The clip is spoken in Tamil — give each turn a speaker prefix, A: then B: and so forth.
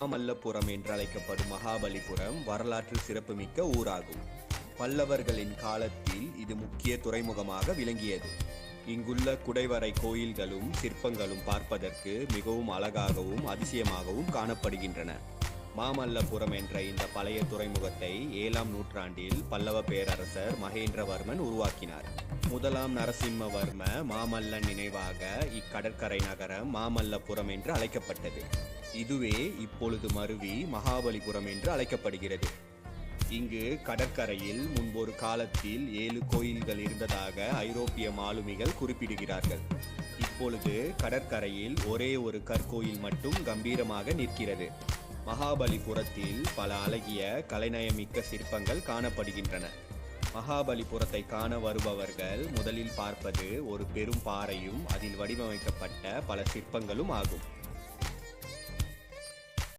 A: மாமல்லபுரம் என்று அழைக்கப்படும் மகாபலிபுரம் வரலாற்று சிறப்புமிக்க ஊராகும். பல்லவர்களின் காலத்தில் இது முக்கிய துறைமுகமாக விளங்கியது. இங்குள்ள குடைவரை கோயில்களும் சிற்பங்களும் பார்ப்பதற்கு மிகவும் அழகாகவும் அதிசயமாகவும் காணப்படுகின்றன. மாமல்லபுரம் என்ற இந்த பழைய துறைமுகத்தை ஏழாம் நூற்றாண்டில் பல்லவ பேரரசர் மகேந்திரவர்மன் உருவாக்கினார். முதலாம் நரசிம்மவர்ம மாமல்லன் நினைவாக இக்கடற்கரை நகரம் மாமல்லபுரம் என்று அழைக்கப்பட்டது. இதுவே இப்பொழுது மருவி மகாபலிபுரம் என்று அழைக்கப்படுகிறது. இங்கு கடற்கரையில் முன்பொரு காலத்தில் ஏழு கோயில்கள் இருந்ததாக ஐரோப்பிய மாலுமிகள் குறிப்பிடுகிறார்கள். இப்பொழுது கடற்கரையில் ஒரே ஒரு கற்கோயில் மட்டும் கம்பீரமாக நிற்கிறது. மகாபலிபுரத்தில் பல அழகிய கலைநயமிக்க சிற்பங்கள் காணப்படுகின்றன. மகாபலிபுரத்தை காண வருபவர்கள் முதலில் பார்ப்பது ஒரு பெரும் பாறையும் அதில் வடிவமைக்கப்பட்ட பல சிற்பங்களும் ஆகும்.